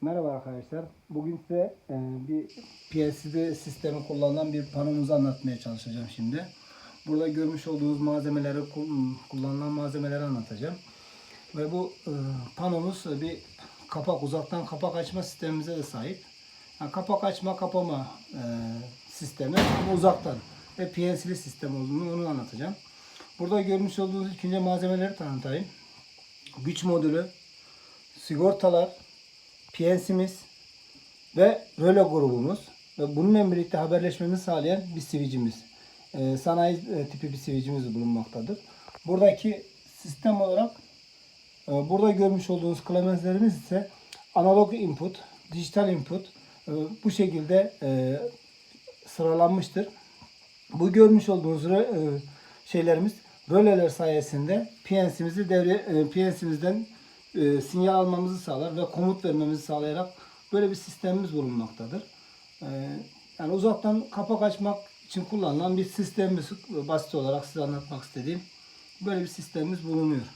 Merhaba arkadaşlar. Bugün size e, bir PLC'de sistemi kullanılan bir panomuzu anlatmaya çalışacağım şimdi. Burada görmüş olduğunuz malzemeleri, kul- kullanılan malzemeleri anlatacağım. Ve bu e, panomuz bir kapak, uzaktan kapak açma sistemimize de sahip. Yani kapak açma, kapama e, sistemi ama uzaktan ve PLC'li sistem olduğunu onu anlatacağım. Burada görmüş olduğunuz ilk önce malzemeleri tanıtayım. Güç modülü, sigortalar, PLC'miz ve röle grubumuz ve bununla birlikte haberleşmemizi sağlayan bir switch'imiz. Ee, sanayi e, tipi bir switch'imiz bulunmaktadır. Buradaki sistem olarak e, burada görmüş olduğunuz klavyelerimiz ise analog input, dijital input e, bu şekilde e, sıralanmıştır. Bu görmüş olduğunuz e, şeylerimiz röleler sayesinde PLC'mizi devre e, PLC'mizden e, sinyal almamızı sağlar ve komut vermemizi sağlayarak böyle bir sistemimiz bulunmaktadır. E, yani uzaktan kapak açmak için kullanılan bir sistemimiz basit olarak size anlatmak istediğim böyle bir sistemimiz bulunuyor.